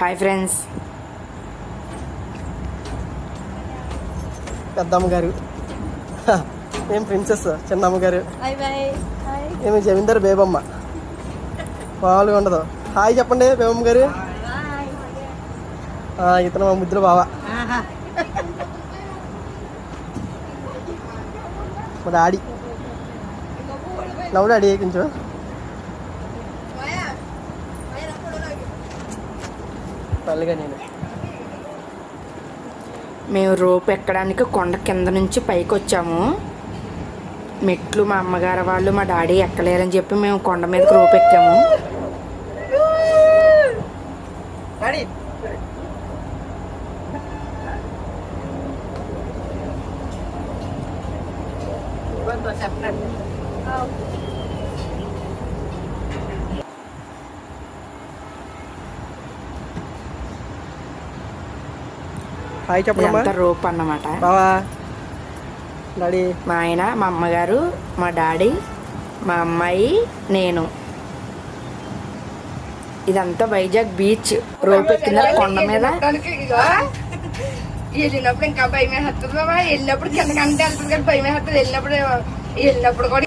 Hi friends పెద్దమ్మ గారు ఏం ప్రిన్సెస్ చిన్నమ్మ గారు ఏమి జమీందారు బేబమ్మ? మామూలుగా ఉండదు. హాయ్ చెప్పండి బేబమ్మ గారు ఆ, ఇతను మా ముద్దులు బావ. మా డాడీ. లవ్ డాడీ కొంచెం? పల్లెగా నేను. మేము రోప్ ఎక్కడానికి కొండ కింద నుంచి పైకి వచ్చాము. మెట్లు మా అమ్మగారు వాళ్ళు మా డాడీ ఎక్కలేరని చెప్పి మేము కొండ మీదకి రోప్ ఎక్కాము. డాడీ. హాయ్ చెప్పమ్మా రోప్ అన్నమాట. డాడీ. మా ఆయన మా అమ్మగారు మా డాడీ మా అమ్మాయి నేను. ఇదంతా వైజాగ్ బీచ్ రోప్ కింద కొండ మీద. వెళ్ళినప్పుడు ఇంకా భయం వేస్తుంది బాబా వెళ్ళినప్పుడు కింద కంటే వెళ్తుంది కానీ భయం వేస్తుంది. వెళ్ళినప్పుడు వెళ్ళినప్పుడు కూడా